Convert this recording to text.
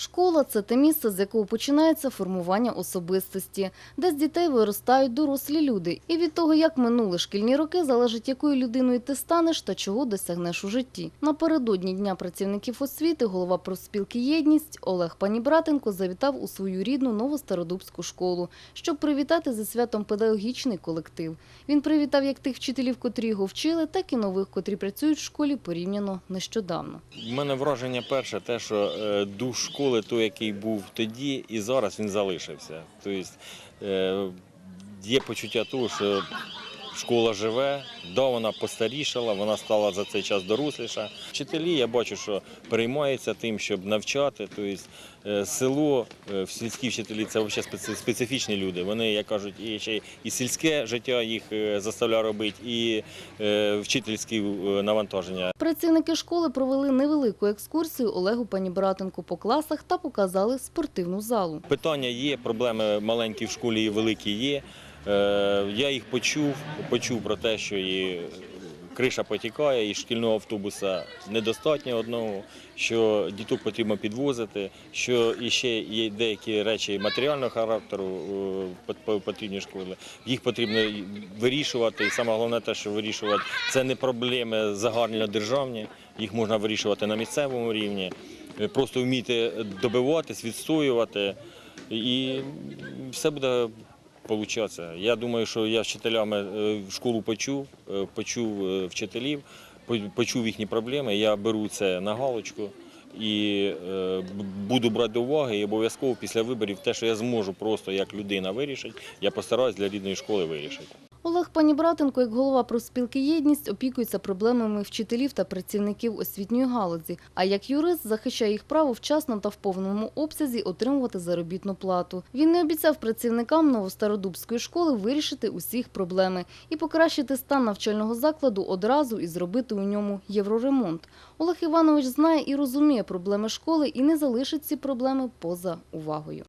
Школа це те місце, з якого починається формування особистості, де з дітей виростають дорослі люди. І від того, як минули шкільні роки, залежить, якою людиною ти станеш та чого досягнеш у житті. Напередодні Дня працівників освіти голова профспілки «Єдність» Олег Панібратенко завітав у свою рідну Новостародубську школу, щоб привітати зі святом педагогічний колектив. Він привітав як тих вчителів, котрі його вчили, так і нових, котрі працюють в школі порівняно нещодавно. У мене враження перше, те, що е, дух школи, той, який був тоді, і зараз він залишився. Тобто е, є почуття того, що школа живе, да, вона постарішала, вона стала за цей час доросліша. Вчителі, я бачу, що переймаються тим, щоб навчати. Тобто село, е, сільські вчителі це взагалі специ- специфічні люди. Вони, як кажуть, і ще і сільське життя їх е, заставляє робити, і вчительські навантаження. Працівники школи провели невелику екскурсію Олегу Панібратенку по класах та показали спортивну залу. Питання є, проблеми маленькі в школі і великі є. Е, Я їх почув, почув про те, що і криша потікає, і шкільного автобуса недостатньо одного, що діток потрібно підвозити, що і ще є деякі речі матеріального характеру е, пот- по- потрібні школи. Їх потрібно вирішувати. І саме головне те, що вирішувати це не проблеми загальнодержавні, їх можна вирішувати на місцевому рівні. Е, Просто вміти добиватись, відстоювати, і все буде получатися. Я думаю, що я вчителями е, школу почув, е, почув е, вчителів, почув їхні проблеми. Я беру це на галочку і буду брати до уваги. І обов'язково після виборів те, що я зможу просто як людина вирішити, я постараюсь для рідної школи вирішити. Олег Панібратенко, як голова профспілки «Єдність», опікується проблемами вчителів та працівників освітньої галузі, а як юрист захищає їх право вчасно та в повному обсязі отримувати заробітну плату. Він не обіцяв працівникам Новостародубської школи вирішити усіх проблеми і покращити стан навчального закладу одразу і зробити у ньому євроремонт. Олег Іванович знає і розуміє проблеми школи і не залишить ці проблеми поза увагою.